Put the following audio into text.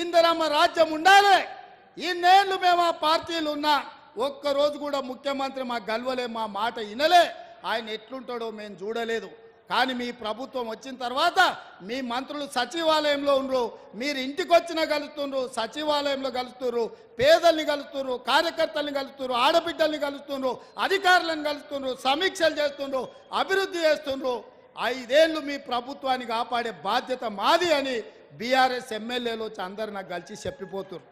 ఇందిరమ్మ రాజ్యం ఉండాలి. ఇన్నేళ్ళు మేము ఆ పార్టీలు ఉన్నా ఒక్క రోజు కూడా ముఖ్యమంత్రి మా గల్వలే మా మాట వినలే ఆయన ఎట్లుంటాడో మేము చూడలేదు. కానీ మీ ప్రభుత్వం వచ్చిన తర్వాత మీ మంత్రులు సచివాలయంలో ఉండరు మీరు ఇంటికి వచ్చిన కలుస్తుండ్రు సచివాలయంలో కలుస్తున్నారు పేదల్ని కలుస్తున్నారు కార్యకర్తల్ని కలుస్తున్నారు ఆడబిడ్డల్ని కలుస్తుండ్రు అధికారులను కలుస్తుండ్రు సమీక్షలు చేస్తుండ్రు అభివృద్ధి చేస్తుండ్రు. ఐదేళ్ళు మీ ప్రభుత్వాన్ని కాపాడే బాధ్యత మాది అని బీఆర్ఎస్ ఎమ్మెల్యేలు వచ్చి అందరు నాకు కలిసి చెప్పిపోతున్నారు